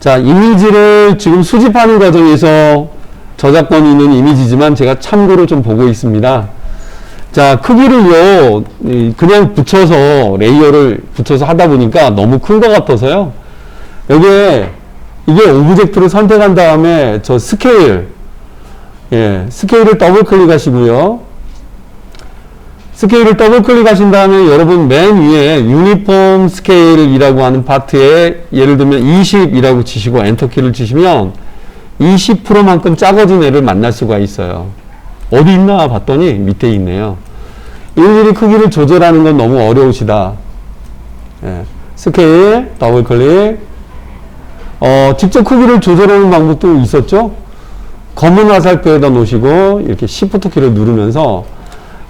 자, 이미지를 지금 수집하는 과정에서 저작권이 있는 이미지지만 제가 참고로 좀 보고 있습니다. 자, 크기를요, 이, 그냥 붙여서, 레이어를 붙여서 하다 보니까 너무 큰 것 같아서요. 여기에, 이게 오브젝트를 선택한 다음에 저 스케일, 예, 스케일을 더블 클릭하시고요. 스케일을 더블 클릭하신 다음에 여러분 맨 위에 유니폼 스케일이라고 하는 파트에 예를 들면 20이라고 치시고 엔터키를 치시면 20%만큼 작아진 애를 만날 수가 있어요. 어디 있나 봤더니 밑에 있네요. 일일이 크기를 조절하는 건 너무 어려우시다. 예. 스케일, 더블 클릭. 어, 직접 크기를 조절하는 방법도 있었죠? 검은 화살표에다 놓으시고 이렇게 Shift 키를 누르면서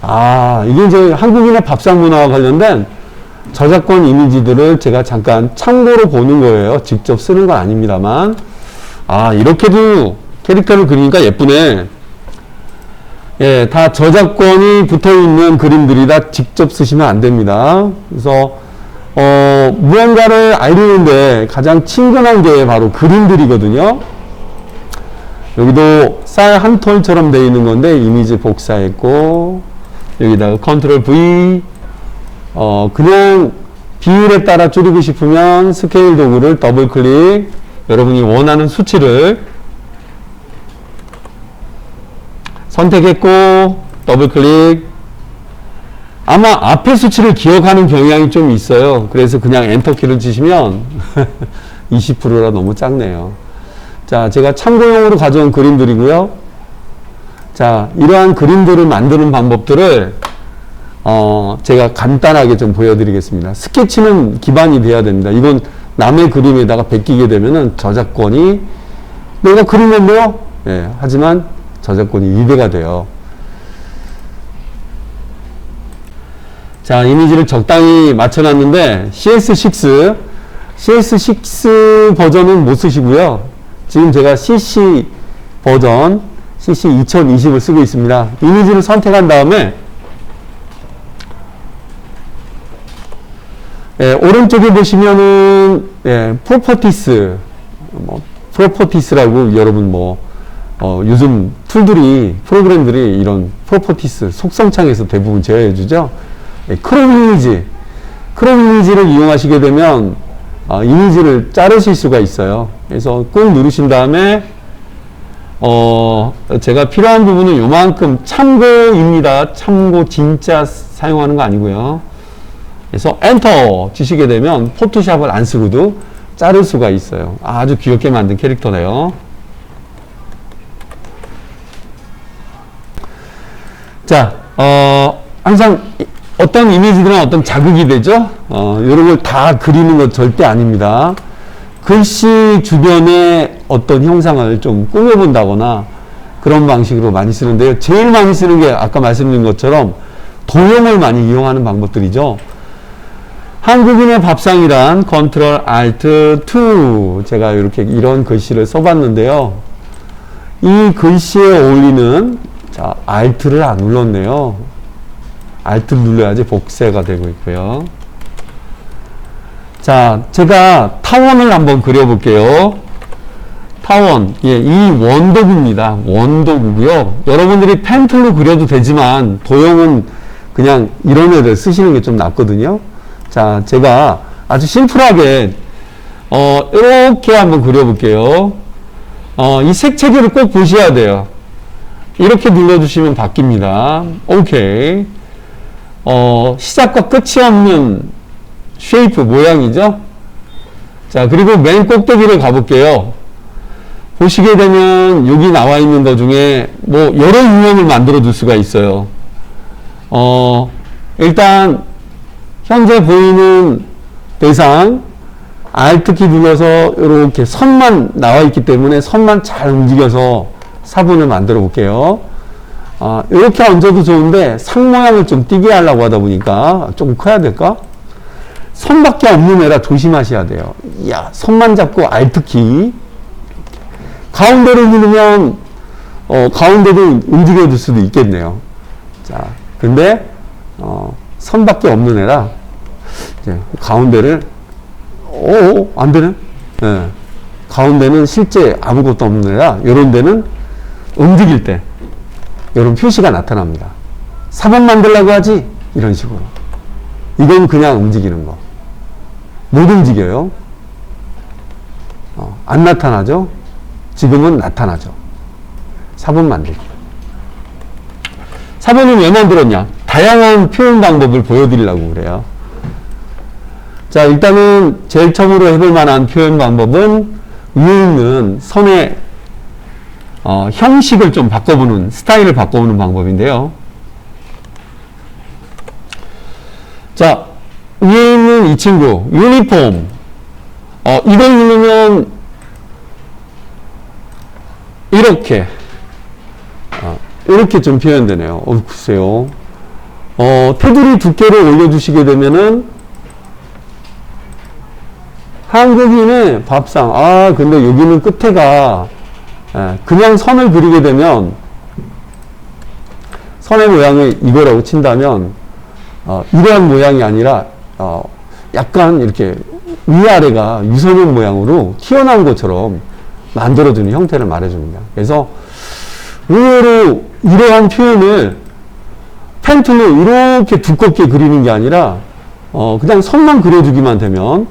아, 이게 이제 한국인의 밥상 문화와 관련된 저작권 이미지들을 제가 잠깐 참고로 보는 거예요. 직접 쓰는 건 아닙니다만. 아, 이렇게도 캐릭터를 그리니까 예쁘네. 예, 다 저작권이 붙어 있는 그림들이다 직접 쓰시면 안 됩니다. 그래서, 어, 무언가를 알리는데 가장 친근한 게 바로 그림들이거든요. 여기도 쌀 한 톨처럼 되어 있는 건데 이미지 복사했고, 여기다가 컨트롤 V, 어, 그냥 비율에 따라 줄이고 싶으면 스케일 도구를 더블 클릭, 여러분이 원하는 수치를 선택했고, 더블 클릭. 아마 앞에 수치를 기억하는 경향이 좀 있어요. 그래서 그냥 엔터키를 치시면 20%라 너무 작네요. 자, 제가 참고용으로 가져온 그림들이고요. 자, 이러한 그림들을 만드는 방법들을 어, 제가 간단하게 좀 보여드리겠습니다. 스케치는 기반이 돼야 됩니다. 이건 남의 그림에다가 베끼게 되면은 저작권이 내가 그림했네요. 예, 하지만 저작권이 위배가 돼요. 자, 이미지를 적당히 맞춰놨는데 CS6, CS6 버전은 못 쓰시고요. 지금 제가 CC 버전 CC 2020을 쓰고 있습니다. 이미지를 선택한 다음에 예, 오른쪽에 보시면은 예, 프로퍼티스 뭐 프로퍼티스라고 여러분 뭐 어, 요즘 툴들이 프로그램들이 이런 프로퍼티스 속성창에서 대부분 제어해 주죠. 예, 크롬 이미지 크롬 이미지를 이용하시게 되면 어, 이미지를 자르실 수가 있어요. 그래서 꾹 누르신 다음에 어, 제가 필요한 부분은 요만큼 참고입니다. 참고 진짜 사용하는 거 아니고요. 그래서 엔터 치시게 되면 포토샵을 안 쓰고도 자를 수가 있어요. 아주 귀엽게 만든 캐릭터네요. 자, 어, 항상 이- 어떤 이미지들은 어떤 자극이 되죠? 어, 이런 걸 다 그리는 것 절대 아닙니다. 글씨 주변에 어떤 형상을 좀 꾸며본다거나 그런 방식으로 많이 쓰는데요. 제일 많이 쓰는 게 아까 말씀드린 것처럼 도형을 많이 이용하는 방법들이죠. 한국인의 밥상이란 컨트롤 알트 2 제가 이렇게 이런 글씨를 써봤는데요. 이 글씨에 어울리는 자 알트를 안 눌렀네요. 알트를 눌러야지 복세가 되고 있고요. 자, 제가 타원을 한번 그려볼게요. 타원, 예, 이 원도구입니다. 원도구고요. 여러분들이 펜틀로 그려도 되지만 도형은 그냥 이런 애들 쓰시는 게 좀 낫거든요. 자, 제가 아주 심플하게 어, 이렇게 한번 그려볼게요. 어, 이 색채기를 꼭 보셔야 돼요. 이렇게 눌러주시면 바뀝니다. 오케이. 어, 시작과 끝이 없는 쉐이프 모양이죠. 자, 그리고 맨 꼭대기를 가볼게요. 보시게 되면 여기 나와 있는 것 중에 뭐 여러 유형을 만들어 줄 수가 있어요. 어, 일단 현재 보이는 대상 Alt키 눌러서 이렇게 선만 나와 있기 때문에 선만 잘 움직여서 사본을 만들어 볼게요. 아, 이렇게 얹어도 좋은데 상 모양을 좀 띄게 하려고 하다 보니까 조금 커야 될까? 손밖에 없는 애라 조심하셔야 돼요. 야, 손만 잡고 Alt키 가운데를 누르면 어, 가운데도 움직여 줄 수도 있겠네요. 자, 근데 어, 선밖에 없는 애라 이제 가운데를 오, 안 되네. 예. 가운데는 실제 아무것도 없는 데라 이런 데는 움직일 때 이런 표시가 나타납니다. 4번 만들라고 하지? 이런 식으로. 이건 그냥 움직이는 거. 못 움직여요. 어, 안 나타나죠? 지금은 나타나죠. 4번 만들기. 4번은 왜 만들었냐? 다양한 표현 방법을 보여드리려고 그래요. 자, 일단은 제일 처음으로 해볼 만한 표현 방법은 위에 있는 선의 어, 형식을 좀 바꿔보는, 스타일을 바꿔보는 방법인데요. 자, 위에 있는 이 친구, 유니폼. 어, 이걸 누르면, 이렇게, 어, 이렇게 좀 표현되네요. 어, 글쎄요. 어, 테두리 두께를 올려주시게 되면은, 한국인의 밥상. 아, 근데 여기는 끝에가, 예, 그냥 선을 그리게 되면, 선의 모양을 이거라고 친다면, 어, 이러한 모양이 아니라, 어, 약간 이렇게 위아래가 유선형 모양으로 튀어나온 것처럼 만들어주는 형태를 말해줍니다. 그래서 의외로 이러한 표현을 펜틀로 이렇게 두껍게 그리는 게 아니라, 어, 그냥 선만 그려주기만 되면,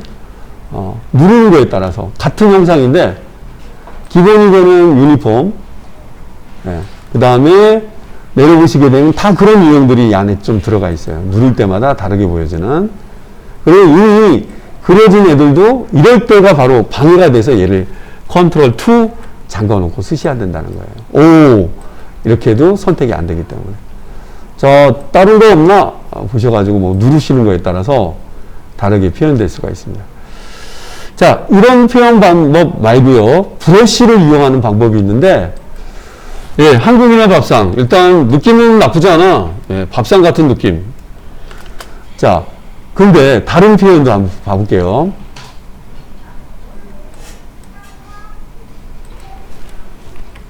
어, 누르는 거에 따라서 같은 형상인데, 기본 이거는 유니폼, 그 다음에 내려보시게 되면 다 그런 유형들이 이 안에 좀 들어가 있어요. 누를 때마다 다르게 보여지는. 그리고 이 그려진 애들도 이럴 때가 바로 방해가 돼서 얘를 컨트롤 2 잠가 놓고 쓰셔야 된다는 거예요. 오! 이렇게 해도 선택이 안 되기 때문에. 저, 다른 거 없나? 아, 보셔가지고 뭐 누르시는 거에 따라서 다르게 표현될 수가 있습니다. 자, 이런 표현 방법 말고요. 브러쉬를 이용하는 방법이 있는데, 예, 한국인의 밥상. 일단 느낌은 나쁘지 않아. 예, 밥상 같은 느낌. 자, 근데 다른 표현도 한번 봐볼게요.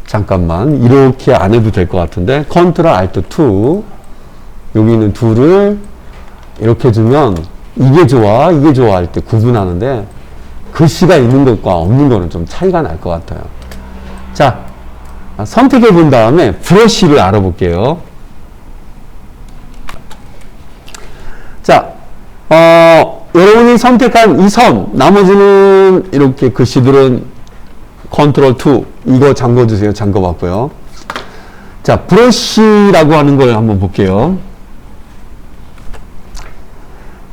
잠깐만 이렇게 안 해도 될 것 같은데 컨트롤 알트 2 여기 있는 둘을 이렇게 주면 이게 좋아 이게 좋아 할 때 구분하는데 글씨가 있는 것과 없는 거는 좀 차이가 날 것 같아요. 자 선택해 본 다음에 브러쉬를 알아볼게요. 자, 어, 여러분이 선택한 이 선, 나머지는 이렇게 글씨들은 컨트롤 2, 이거 잠궈 주세요. 잠궈 봤고요. 자, 브러쉬라고 하는 걸 한번 볼게요.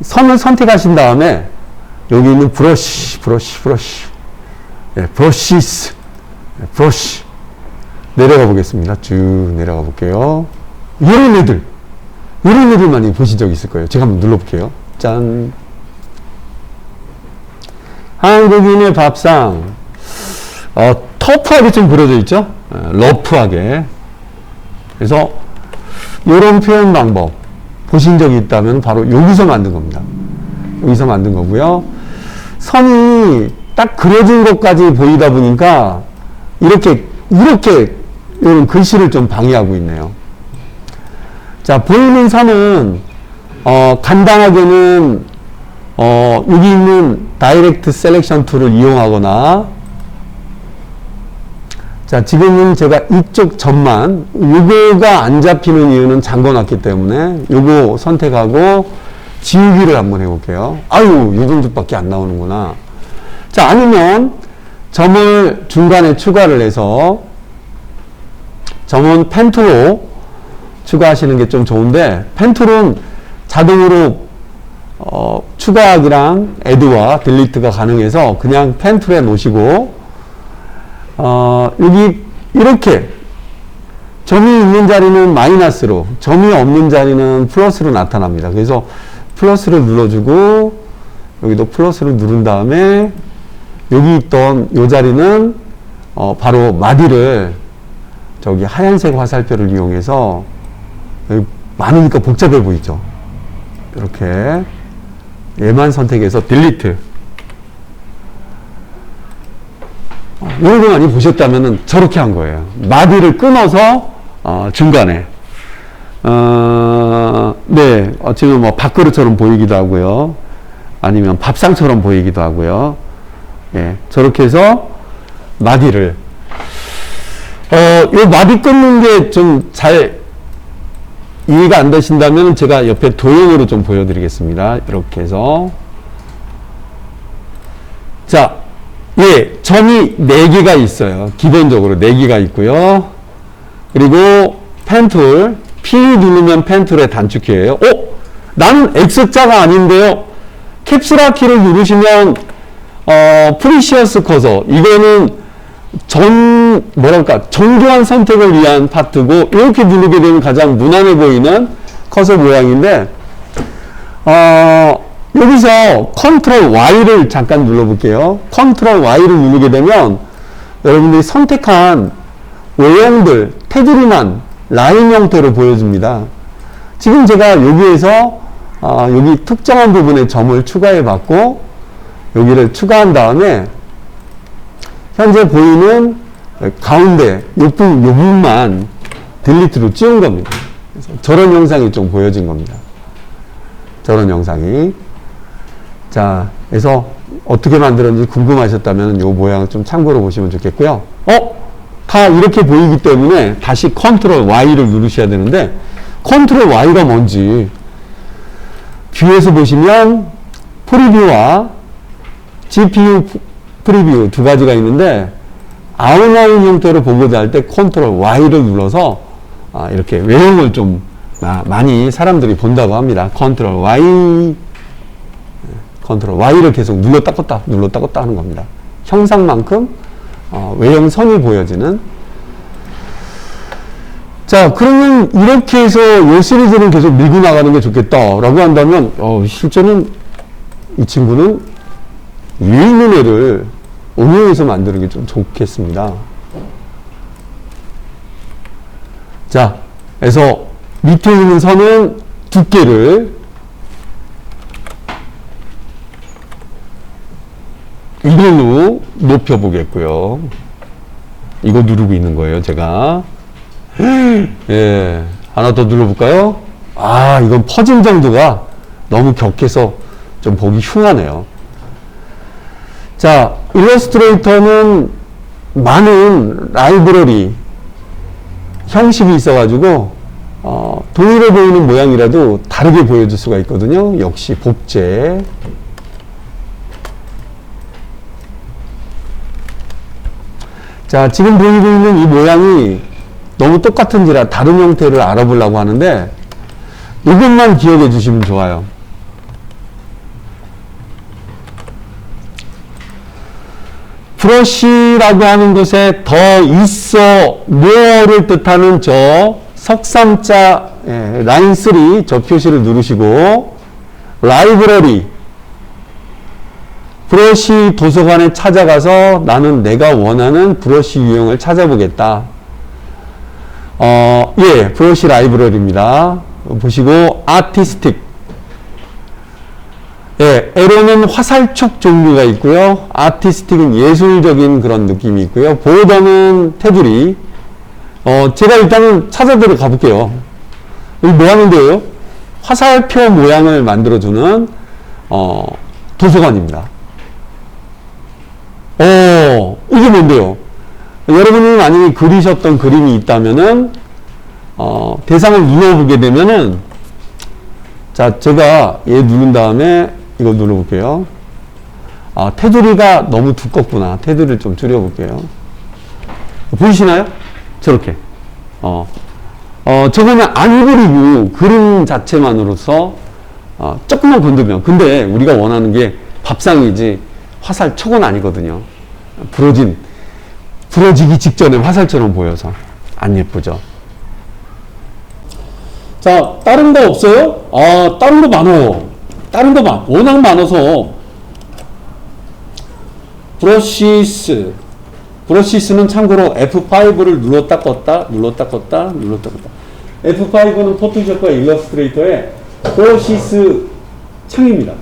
선을 선택하신 다음에 여기 있는 브러쉬, 브러쉬, 브러쉬, 네, 브러쉬스, 네, 브러쉬. 내려가 보겠습니다. 쭉 내려가 볼게요. 이런 애들, 이런 애들 많이 보신 적 있을 거예요. 제가 한번 눌러 볼게요. 짠. 한국인의 밥상. 어, 터프하게 좀 그려져 있죠? 어, 러프하게. 그래서, 이런 표현 방법 보신 적이 있다면 바로 여기서 만든 겁니다. 여기서 만든 거고요. 선이 딱 그려진 것까지 보이다 보니까 이렇게, 이렇게 이런 글씨를 좀 방해하고 있네요. 자, 보이는 선은, 어, 간단하게는, 어, 여기 있는 다이렉트 셀렉션 툴을 이용하거나, 자, 지금은 제가 이쪽 점만, 요거가 안 잡히는 이유는 잠궈 놨기 때문에, 요거 선택하고, 지우기를 한번 해볼게요. 아유, 요 정도밖에 안 나오는구나. 자, 아니면, 점을 중간에 추가를 해서, 점은 펜툴로 추가하시는 게 좀 좋은데 펜툴은 자동으로 어, 추가하기랑 애드와 딜리트가 가능해서 그냥 펜 툴에 놓으시고 어, 여기 이렇게 점이 있는 자리는 마이너스로 점이 없는 자리는 플러스로 나타납니다. 그래서 플러스를 눌러주고 여기도 플러스를 누른 다음에 여기 있던 이 자리는 어, 바로 마디를 저기 하얀색 화살표를 이용해서 많으니까 복잡해 보이죠. 이렇게 얘만 선택해서 딜리트. 이런 거 많이 보셨다면 저렇게 한 거예요. 마디를 끊어서 어, 중간에 어, 네 어쩌면 뭐 밥그릇처럼 보이기도 하고요. 아니면 밥상처럼 보이기도 하고요. 예, 저렇게 해서 마디를. 어, 이 마디 끊는 게 좀 잘 이해가 안 되신다면 제가 옆에 도형으로 좀 보여드리겠습니다. 이렇게 해서. 자, 예, 점이 4개가 있어요. 기본적으로 4개가 있고요. 그리고 펜툴, P 누르면 펜툴의 단축키예요. 어? 나는 X자가 아닌데요. 캡슐화 키를 누르시면 어, 프리시어스 커서 이거는 전 뭐랄까 정교한 선택을 위한 파트고 이렇게 누르게 되면 가장 무난해 보이는 커서 모양인데 어, 여기서 컨트롤 Y를 잠깐 눌러볼게요. 컨트롤 Y를 누르게 되면 여러분들이 선택한 외형들, 테두리만 라인 형태로 보여줍니다. 지금 제가 여기에서 아, 여기 특정한 부분에 점을 추가해 봤고 여기를 추가한 다음에 현재 보이는 가운데 이 부분, 이 부분만 딜리트로 찌운 겁니다. 그래서 저런 영상이 좀 보여진 겁니다. 저런 영상이. 자, 그래서 어떻게 만들었는지 궁금하셨다면 이 모양을 좀 참고로 보시면 좋겠고요. 어? 다 이렇게 보이기 때문에 다시 컨트롤 Y를 누르셔야 되는데 컨트롤 Y가 뭔지 뷰에서 보시면 프리뷰와 GPU 프리뷰 두 가지가 있는데 아웃라인 형태로 보고자 할 때 컨트롤 Y를 눌러서 아, 이렇게 외형을 좀 아, 많이 사람들이 본다고 합니다. 컨트롤 Y 컨트롤 Y를 계속 눌렀다 껐다 눌렀다 껐다 하는 겁니다. 형상만큼 어, 외형 선이 보여지는 자 그러면 이렇게 해서 이 시리즈는 계속 밀고 나가는 게 좋겠다라고 한다면 어, 실제는 이 친구는 애를 응용해서 만드는 게 좀 좋겠습니다. 자, 그래서 밑에 있는 선은 두께를 이걸로 높여 보겠고요. 이거 누르고 있는 거예요, 제가. 예. 하나 더 눌러볼까요? 아, 이건 퍼진 정도가 너무 격해서 좀 보기 흉하네요. 자, 일러스트레이터는 많은 라이브러리 형식이 있어가지고, 어, 동일해 보이는 모양이라도 다르게 보여줄 수가 있거든요. 역시 복제. 자, 지금 보이고 있는 이 모양이 너무 똑같은지라 다른 형태를 알아보려고 하는데, 이것만 기억해 주시면 좋아요. 브러쉬라고 하는 것에 더 있어 more를 뜻하는 저 석삼자 예, 라인 3 저 표시를 누르시고 라이브러리 브러쉬 도서관에 찾아가서 나는 내가 원하는 브러쉬 유형을 찾아보겠다. 어, 예, 브러쉬 라이브러리입니다. 보시고 아티스틱 예, 에로는 화살촉 종류가 있고요. 아티스틱은 예술적인 그런 느낌이 있고요. 보더는 테두리. 어, 제가 일단은 찾아 들어 가 볼게요. 여기 뭐 하는 데요? 화살표 모양을 만들어주는, 어, 도서관입니다. 어, 이게 뭔데요? 여러분이 만약에 그리셨던 그림이 있다면은, 어, 대상을 눌러보게 되면은, 자, 제가 얘 누른 다음에 이거 눌러볼게요. 아, 테두리가 너무 두껍구나. 테두리를 좀 줄여볼게요. 보이시나요? 저렇게. 어, 어, 저거는 안 그리고 그림 자체만으로서 어, 조금만 건드면. 근데 우리가 원하는 게 밥상이지 화살 촉은 아니거든요. 부러진, 부러지기 직전에 화살처럼 보여서 안 예쁘죠. 자, 다른 거 없어요? 아, 다른 거 많아요. 다른 거 많, 워낙 많아서. 브러시스. 브러시스는 참고로 F5를 눌렀다 껐다 눌렀다 껐다 눌렀다 껐다. F5는 포토샵과 일러스트레이터의 브러시스 창입니다.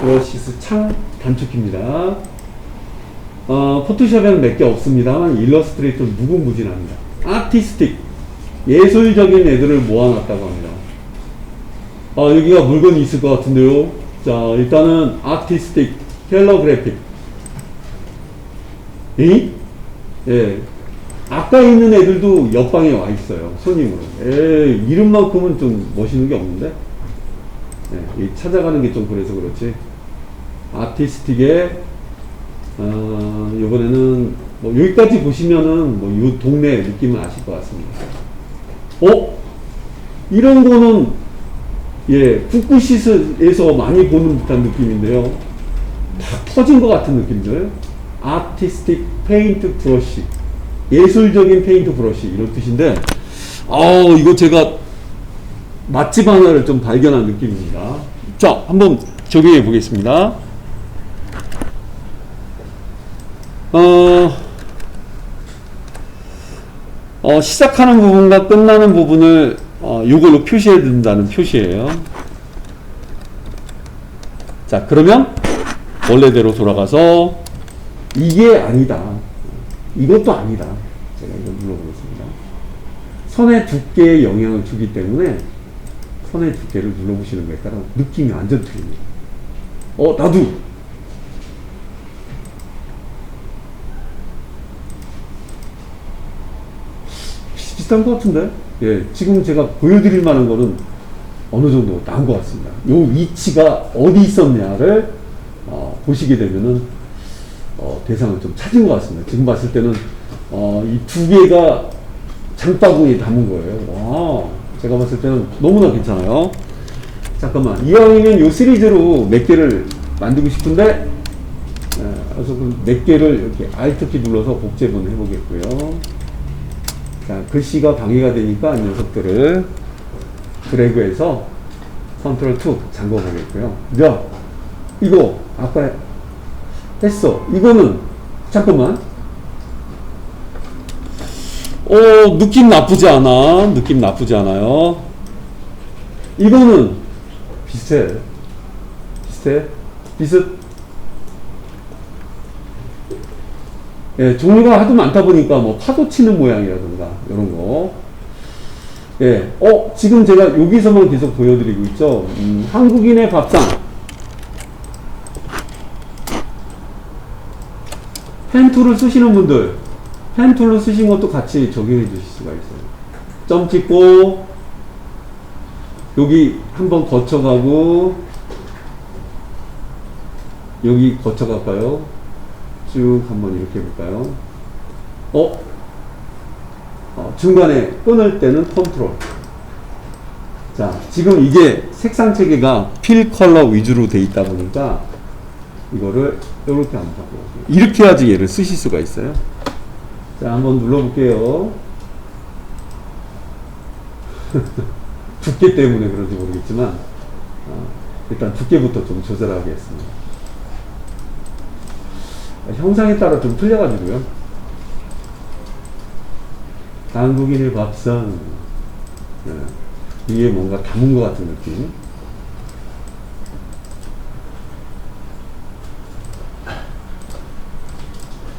브러시스 창 단축키입니다. 어, 포토샵에는 몇 개 없습니다만 일러스트레이터는 무궁무진합니다. 아티스틱 예술적인 애들을 모아놨다고 합니다 아, 여기가 물건이 있을 것 같은데요. 자, 일단은 아티스틱, 텔러그래픽. 이? 예. 아까 있는 애들도 옆방에 와 있어요. 손님으로. 에 이름만큼은 좀 멋있는 게 없는데. 예, 이 찾아가는 게 좀 그래서 그렇지. 아티스틱에, 어, 이번에는 뭐 여기까지 보시면은 뭐 이 동네 느낌을 아실 것 같습니다. 어? 이런 거는 예, 후쿠시스에서 많이 보는 듯한 느낌인데요. 다 터진 것 같은 느낌들. 아티스틱 페인트 브러쉬. 예술적인 페인트 브러쉬. 이런 뜻인데, 어 이거 제가 맛집 하나를 좀 발견한 느낌입니다. 자, 한번 적용해 보겠습니다. 어, 어, 시작하는 부분과 끝나는 부분을 어, 이걸로 표시해 둔다는 표시예요. 자, 그러면 원래대로 돌아가서 이게 아니다. 이것도 아니다. 제가 이거 눌러보겠습니다. 선의 두께에 영향을 주기 때문에 선의 두께를 눌러보시는 따라 느낌이 완전 틀립니다. 어, 나도 비슷한 것 같은데? 예, 지금 제가 보여드릴 만한 거는 어느 정도 나온 것 같습니다. 요 위치가 어디 있었냐를 어, 보시게 되면은 어, 대상을 좀 찾은 것 같습니다. 지금 봤을 때는 어, 이 두 개가 장바구니에 담은 거예요. 와, 제가 봤을 때는 너무나 괜찮아요. 잠깐만, 이왕이면 요 시리즈로 몇 개를 만들고 싶은데, 예, 그래서 그몇 개를 이렇게 Alt 키 눌러서 복제본 해보겠고요. 자, 글씨가 방해가 되니까 이 녀석들을 드래그해서 컨트롤 2 잠궈 보겠고요. 야, 이거 아까 했어. 이거는 잠깐만. 어, 느낌 나쁘지 않아. 느낌 나쁘지 않아요. 이거는 비슷해. 비슷해. 비슷. 예, 종류가 하도 많다 보니까 뭐 파도 치는 모양이라든가 이런 거. 예, 어 지금 제가 여기서만 계속 보여드리고 있죠. 음, 한국인의 밥상. 펜툴을 쓰시는 분들, 펜툴로 쓰신 것도 같이 적용해 주실 수가 있어요. 점 찍고 여기 한번 거쳐가고 여기 거쳐갈까요? 쭉 한번 이렇게 해볼까요? 어? 어, 중간에 끊을 때는 컨트롤. 자, 지금 이게 색상 체계가 필 컬러 위주로 돼 있다 보니까 이거를 이렇게 한번 바꿔볼게요. 이렇게 해야지 얘를 쓰실 수가 있어요. 자, 한번 눌러볼게요. 두께 때문에 그런지 모르겠지만, 어, 일단 두께부터 좀 조절하겠습니다. 형상에 따라 좀 틀려가지고요. 한국인의 밥상. 네. 이게 뭔가 담은 것 같은 느낌.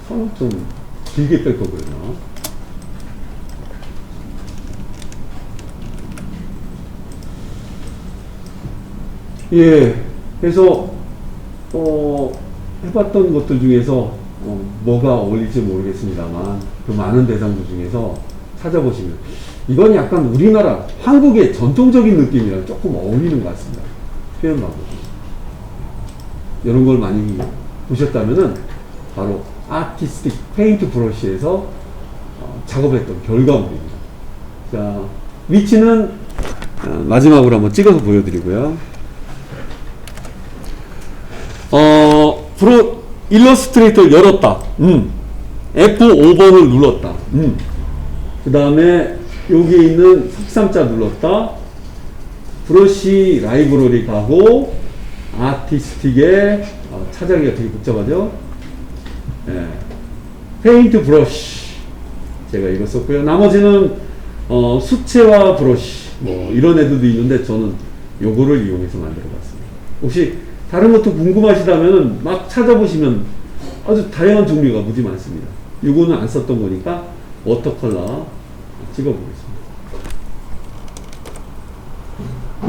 선을 좀 길게 뺄 거거든요. 예, 그래서, 어, 해봤던 것들 중에서 어, 뭐가 어울릴지 모르겠습니다만 그 많은 대상들 중에서 찾아보시면 이건 약간 우리나라 한국의 전통적인 느낌이랑 조금 어울리는 것 같습니다. 표현 방법이. 이런 걸 많이 보셨다면은 바로 아티스틱 페인트 브러쉬에서 어, 작업했던 결과물입니다. 자, 위치는 어, 마지막으로 한번 찍어서 보여드리고요. 어, 프로 일러스트레이터를 열었다. 음. F5번을 눌렀다. 음. 그 다음에 여기 있는 색상자 눌렀다. 브러쉬 라이브러리 가고 아티스틱에 어, 찾아기가 되게 복잡하죠. 예. 페인트 브러쉬 제가 이거 썼고요. 나머지는 어, 수채화 브러쉬 뭐 이런 애들도 있는데 저는 요거를 이용해서 만들어 봤습니다. 혹시 다른 것도 궁금하시다면 막 찾아보시면 아주 다양한 종류가 무지 많습니다. 이거는 안 썼던 거니까 워터컬러 찍어보겠습니다.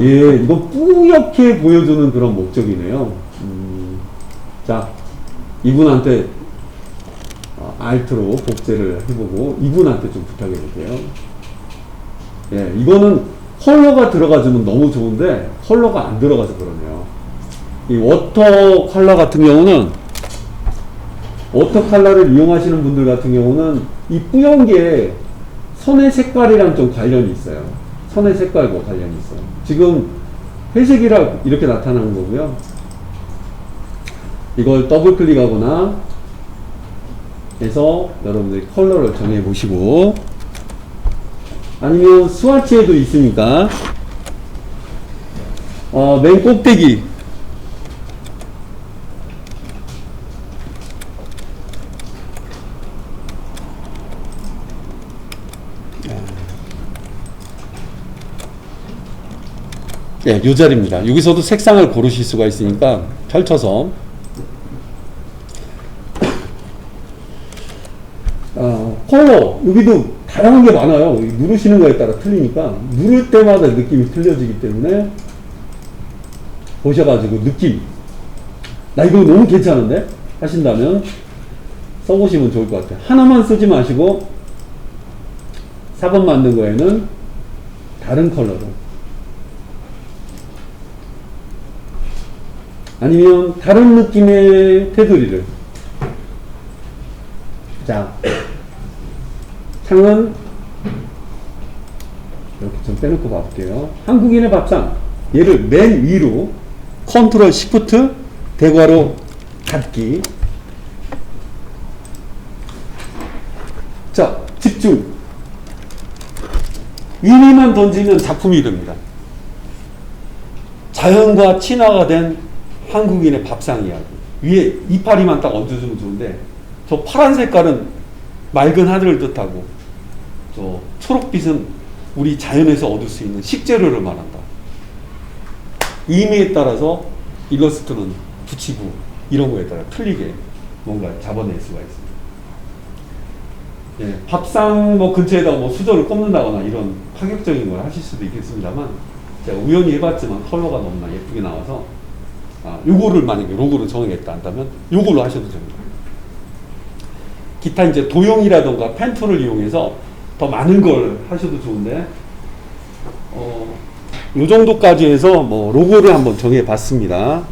예, 이거 뿌옇게 보여주는 그런 목적이네요. 음, 자, 이분한테 어, 알트로 복제를 해보고 이분한테 좀 부탁해 볼게요. 예, 이거는 컬러가 들어가주면 너무 좋은데 컬러가 안 들어가서 그러네요. 이 워터 컬러 같은 경우는 워터 컬러를 이용하시는 분들 같은 경우는 이 뿌연 게 선의 색깔이랑 좀 관련이 있어요. 선의 색깔과 관련이 있어요. 지금 회색이라 이렇게 나타나는 거고요. 이걸 더블 클릭하거나 해서 여러분들이 컬러를 정해 보시고 아니면 스와치에도 있으니까 어, 맨 꼭대기 예, 요 자리입니다. 여기서도 색상을 고르실 수가 있으니까 펼쳐서 어, 컬러 여기도 다양한 게 많아요. 이 누르시는 거에 따라 틀리니까 누를 때마다 느낌이 틀려지기 때문에 보셔가지고 느낌 나 이거 너무 괜찮은데 하신다면 써보시면 좋을 것 같아요. 하나만 쓰지 마시고 4번 만든 거에는 다른 컬러로 아니면 다른 느낌의 테두리를. 자 창은 이렇게 좀 빼놓고 봐볼게요. 한국인의 밥상. 얘를 맨 위로 컨트롤 시프트 대괄호 닫기. 자 집중. 위리만 던지면 작품이 됩니다. 자연과 친화가 된 한국인의 밥상 이야기. 위에 이파리만 딱 얹어주면 좋은데, 저 파란 색깔은 맑은 하늘을 뜻하고, 저 초록빛은 우리 자연에서 얻을 수 있는 식재료를 말한다. 의미에 따라서 일러스트는 붙이고, 이런 거에 따라 틀리게 뭔가 잡아낼 수가 있습니다. 예, 밥상 뭐 근처에다가 뭐 수저를 꼽는다거나 이런 파격적인 걸 하실 수도 있겠습니다만, 제가 우연히 해봤지만 컬러가 너무나 예쁘게 나와서 아, 요거를 만약에 로고를 정하겠다 한다면 요걸로 하셔도 됩니다. 기타 이제 도형이라던가 펜툴을 이용해서 더 많은 걸 하셔도 좋은데 어, 요 정도까지 해서 뭐 로고를 한번 정해 봤습니다.